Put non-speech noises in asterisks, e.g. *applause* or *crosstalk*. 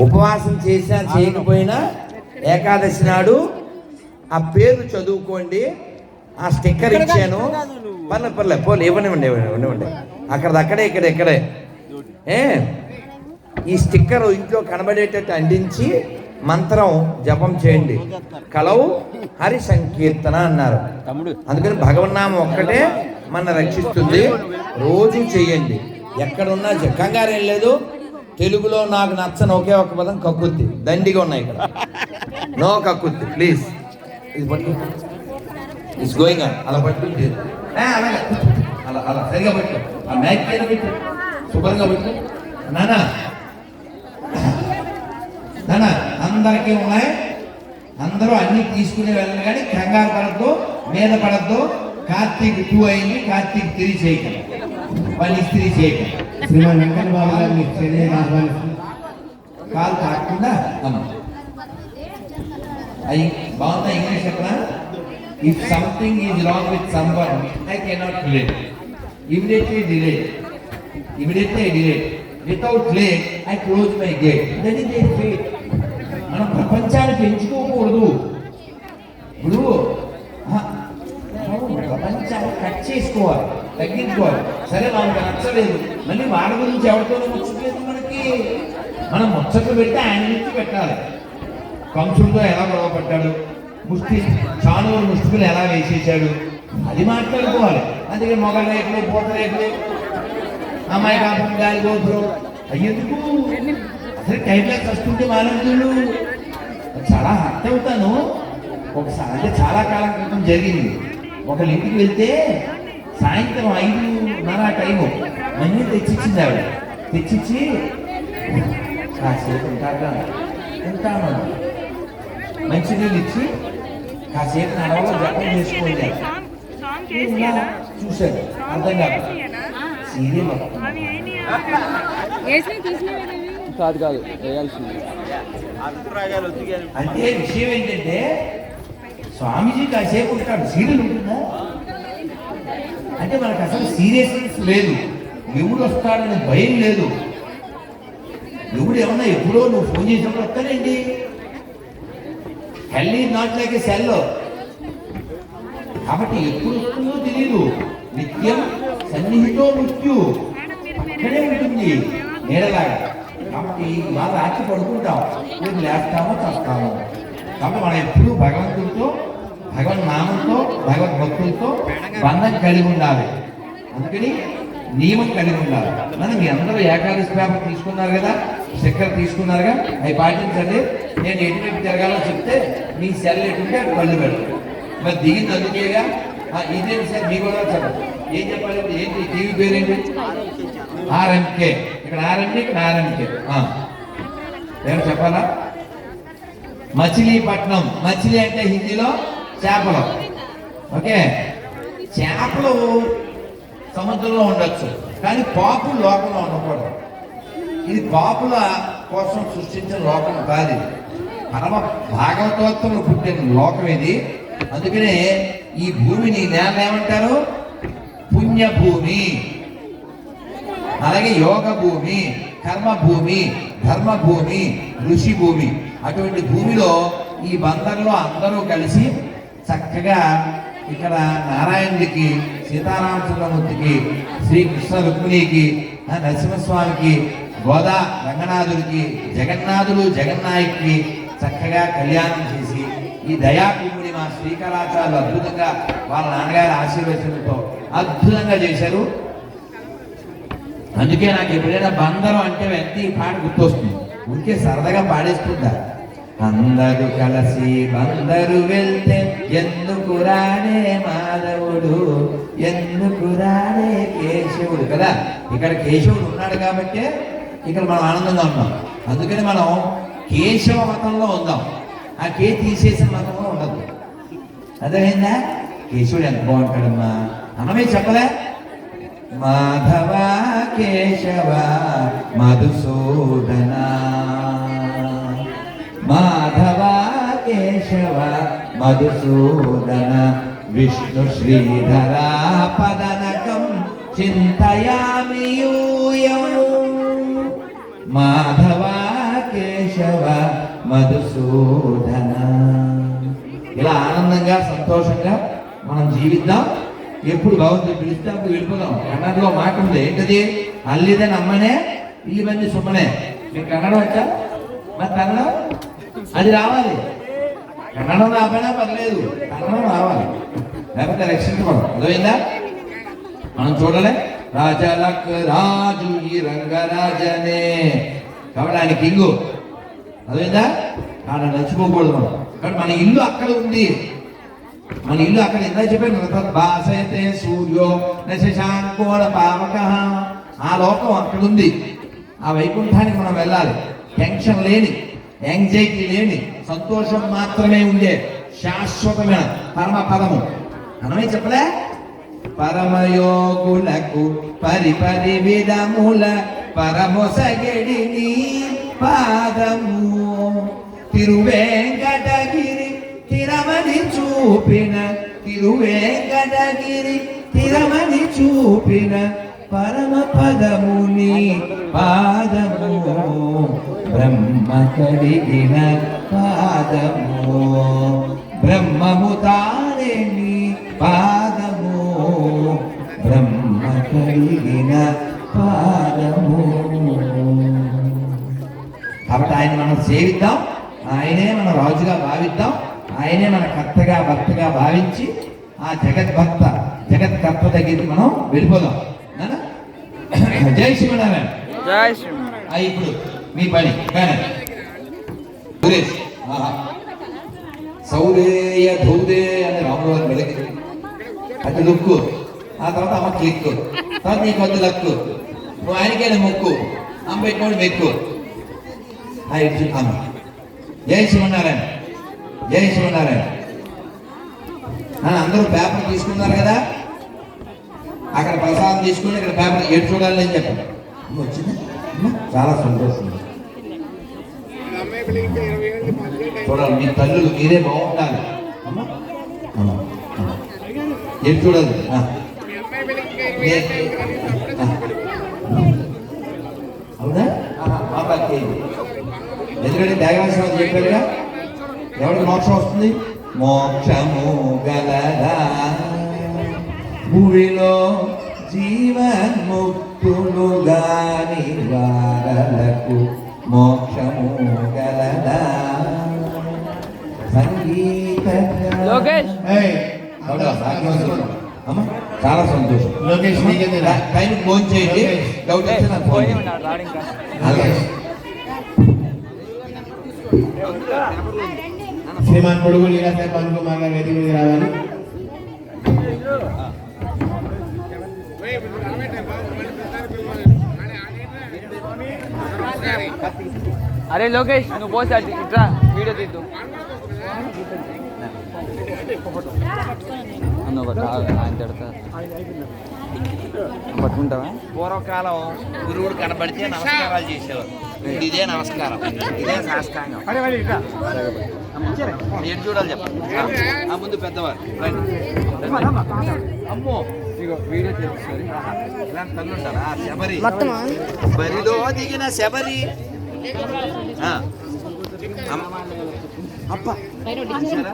ఉపవాసం చేసినా చేయకపోయినా ఏకాదశి నాడు ఆ పేరు చదువుకోండి. ఆ స్టిక్కర్ ఇచ్చాను. పర్లేదు పర్లేదు పోలే ఇవ్వనివ్వండి ఇవ్వనివ్వండి అక్కడ అక్కడే ఇక్కడ ఇక్కడే. ఏ? ఈ స్టిక్కర్ ఇంట్లో కనబడేటట్టు అందించి మంత్రం జపం చేయండి. కలవు హరి సంకీర్తన అన్నారు. అందుకని భగవన్నామం ఒక్కటే మన రక్షిస్తుంది. రోజు చేయండి. ఎక్కడున్నా కంగారు లేదు. తెలుగులో నాకు నచ్చని ఒకే ఒక పదం కక్కుద్ది దండిగా ఉన్నాయి ఇక్కడ. నో కక్కుద్ది ప్లీజ్ ఇది పట్టు ఇట్స్ గోయింగ్ అలా పట్టుకుంటే అలా అలా. సరిగా పట్టు ఆ మ్యాచ్ కింద పెట్టు. శుభ్రంగా పెట్టు నానా. నానా అందరికీ ఉన్నాయి. అందరూ అన్ని తీసుకుని వెళ్ళండి కానీ కంగారు పడద్దు మీద పడద్దు. కార్తీక్ టూ అయింది కార్తీక్ త్రీ చేయకండి. వాళ్ళు ఇస్త్రీ చేయకండి. శ్రీమాన్ వెంకట బాబు గారిని చెన్నై ఆహ్వానిస్తుంది కాలు తాకుండా అమ్మ అయ్యి బాగుందా ఇంగ్లీష్ చెప్పనా? If something is wrong with someone I cannot relate immediately delete immediately delete without late I close my gate that is a fate మనం ప్రపంచాన్ని పెంచుకోకూడదు. ఇప్పుడు మంచి కట్ చేసుకోవాలి తగ్గించుకోవాలి. సరే వాళ్ళకి నచ్చలేదు. మళ్ళీ వాడి గురించి ఎవరితోనూ ముచ్చట్లేదు మనకి. మనం ముచ్చట్లు పెట్టి ఆయన నుంచి పెట్టాలి. కంసుడితో ఎలా గొడవపడ్డాడు ముష్టి చానువులు ముష్టికులు ఎలా వేసేసాడు అది మాట్లాడుకోవాలి. అందుకే మొగ రేట్లు పూత రేట్లు అమ్మాయి కాపం గాలి గోపురం. అయ్యేందుకు? అసలు టైంలో వస్తుంటే మానవులు చాలా హర్ట్ అవుతాను. ఒకసారి అంటే చాలా కాలం క్రితం జరిగింది. ఒకళ్ళ ఇంటికి వెళ్తే సాయంత్రం ఐదున్నర టైము. మనీ తెచ్చిచ్చింది ఆవిడ. తెచ్చిచ్చి కాసేపు ఉంటాగా ఉంటాను మంచినీళ్ళు ఇచ్చి కాసేపు నడవలో జపం చేసుకోండి చూశాను. అర్థం కాదు. సీరియల్ కాదు కాదు అంటే విషయం ఏంటంటే స్వామీజీ కాసేపు ఉంటాడు. సీరియల్ ఉంటుందా? అంటే మనకు అసలు సీరియస్నెస్ లేదు. ఎవడు వస్తాడని భయం లేదు. ఎవడు ఏమన్నా ఎప్పుడో నువ్వు ఫోన్ చేసినప్పుడు వస్తానండి హెల్ ఈ నాట్ లైక్ ఏ సెల్ కాబట్టి ఎప్పుడు వస్తుందో తెలియదు నిత్యం సన్నిహితో మృత్యు. అక్కడే ఉంటుంది నీడలాగా. కాబట్టి ఇవాళ రాత్రి పడుకుంటాం. రేపు లేస్తామో చస్తామో. కాబట్టి మనం ఎప్పుడూ భగవంతుడితో భగవన్ నామంతో భగవద్ భక్తులతో బంధం కలిగి ఉండాలి. అందుకని నియమం కలిగి ఉండాలి. మనం మీ అందరూ ఏకాదశి పేపర్ తీసుకున్నారు కదా చక్కెర తీసుకున్నారుగా అవి పాటించండి. నేను ఎటువంటి తిరగాలో చెప్తే మీ సెల్ ఎటుంటే అటు కళ్ళు పెడతాను మరి దిగింది అందుకేగా? ఆ, ఇదేంటి సార్? మీ కూడా చెప్పండి. ఏం చెప్పాలి? ఏంటి? టీవీ పేరేంటి? ఆర్ఎంకే. ఇక్కడ ఆర్ఎంకే ఇక్కడ ఆర్ఎంకే. ఏమో చెప్పాలా? మచిలీపట్నం. మచిలీ అంటే హిందీలో చేపలు. ఓకే? చేపలు సముద్రంలో ఉండొచ్చు కానీ పాపులు లోకంలో ఉండకూడదు. ఇది పాపుల కోసం సృష్టించిన లోకం కాదు పరమ భాగవతోత్తములు పుట్టిన లోకం ఇది. అందుకనే ఈ భూమిని నేల ఏమంటారు? పుణ్యభూమి. అలాగే యోగ భూమి కర్మ భూమి ధర్మ భూమి ఋషి భూమి అటువంటి భూమిలో ఈ బందర్లో అందరూ కలిసి చక్కగా ఇక్కడ నారాయణుడికి సీతారామచంద్రమూర్తికి శ్రీకృష్ణ రుక్మిణికి నరసింహస్వామికి గోదా రంగనాథుడికి జగన్నాథుడు జగన్నాయక్కి చక్కగా కళ్యాణం చేసి ఈ దయాకుముడి మా శ్రీకరాచార్యులు అద్భుతంగా వాళ్ళ నాన్నగారి ఆశీర్వచనంతో అద్భుతంగా చేశారు. అందుకే నాకు ఎప్పుడైనా బందరం అంటే వెంటనే ఈ పాట గుర్తొస్తుంది. ఊరికే సరదాగా పాడేస్తుంటారు అందరూ కలిసి బందరు వెళ్తే ఎందుకు రాడే మాధవుడు ఎందుకు రాడే కేశవుడు కదా? ఇక్కడ కేశవుడు ఉన్నాడు కాబట్టి ఇక్కడ మనం ఆనందంగా ఉన్నాం. అందుకని మనం కేశవ మతంలో ఉందాం. ఆ కే తీసేసిన మతంలో ఉండదు. అర్థమైందా? కేశవుడు ఎంత బాగుంటాడమ్మా. అన్నమే చెప్పలే? మాధవ కేశవ మధుసూదన కేశవ మధుసూదన విష్ణు శ్రీధర పదనకం చింతయామి మాధవ కేశవ మధుసూదన ఇలా ఆనందంగా సంతోషంగా మనం జీవిద్దాం. ఎప్పుడు భగవంతుడు పిలిస్తే అప్పుడు వెళ్ళిపోదాం. కన్నడలో మాట ఉంది. ఏంటది? అల్లిదే నమ్మనే ఇల్లు మంది సుమ్మనే. మీకు కన్నడ వచ్చా? మరి కన్నడ అది రావాలి. కన్నడం రాకపోయినా పర్లేదు. కన్నడం రావాలి. లేకపోతే రక్షించకూడదు అర్థమైందా? మనం చూడలే? రాజలక్ రాజు ఈ రంగరాజనే కాబట్టి ఆయన కింగు. అదేందా ఆయన నచ్చిపోకూడదు మనం. కాబట్టి మన ఇల్లు అక్కడ ఉంది. మన ఇల్లు అక్కడ ఎంత చెప్పాను భాసయతే సూర్యో నశాంకోణ పావక. ఆ లోకం అక్కడ ఉంది. ఆ వైకుంఠానికి మనం వెళ్ళాలి. టెన్షన్ లేని యాంగ్జైటీ లేని సంతోషం మాత్రమే ఉండే శాశ్వతమైన పరమ పదము మనమే చెప్పలే? పరమయోగులకు పరిపరి విధముల పరమొసగడిని పాదము. తిరువేంకటగిరి తిరమని చూపిన తిరువేంకటగిరి తిరమని చూపిన పరమ పదముని పాదము. బ్రహ్మ కడిగిన పాదము బ్రహ్మము తారేని పాదము బ్రహ్మ కడిగిన పాదము కాబట్టి ఆయన మనం సేవిద్దాం ఆయనే మన రాజుగా భావిద్దాం ఆయనే మన కర్తగా భర్తగా భావించి ఆ జగద్భక్త జగత్కర్త దగ్గరికి మనం వెళ్ళిపోదాం? *clears throat* జై శివనారాయణ జై ఆ, ఇప్పుడు మీ పని కానీ. సురేష్ ఆహా. సౌరేయ ధౌదే అని రాముడు గారు అది లుక్కు ఆ తర్వాత అమ్మ క్లిక్ తర్వాత నీకు వద్ద లక్కు. నువ్వు ఆయనకైనా మొక్కు. అమ్మ పెట్టుకోండి మెక్కు. ఆ, అమ్మ. జై శివనారాయణ. జై శివనారాయణ. అందరూ పేపర్ తీసుకున్నారు కదా? అక్కడ ప్రసాదం తీసుకుని ఇక్కడ పేపర్ ఎటు చూడాలని చెప్పాను చెప్పండి వచ్చిందా? చాలా సంతోషం. చూడాలి మీ తల్లులు మీరే బాగుండాలి. ఏం అమ్మ చూడాలి? అవునా? ఆహా, ఎందుకంటే త్యాగరాజస్వామి చెప్పారుగా ఎవరికి మోక్షం వస్తుంది? మోక్షము గలదా. భూమిలో జీవన్ముక్తి జీవన్ముక్తులు గాని వారలకు మోక్షము గలదా సంగీత లోకేష్. అమ్మ, చాలా సంతోషం లోకేష్? టైం ఫోన్ చేయండి. డౌట్ వస్తే నాకు ఫోన్. శ్రీమాన్ పొడుగు లీలాసాయి పవన్ కుమార్ గారు వేదిక మీద రావాలి అరే లోకేష్ నువ్వు పోసి అటు ఇట్రా వీడియో తీద్దు. పట్టుకుంటావా? పూర్వకాలం. గురువుడు కనబడితే నమస్కారాలు చేసేవారు. ఇదే నమస్కారం. ఇదే సాష్టాంగం. ఏం చూడాలి చెప్పండి ఆ ముందు పెద్దవారు. అమ్మో శబరి. బరిలో దిగిన శబరి. చూసారా?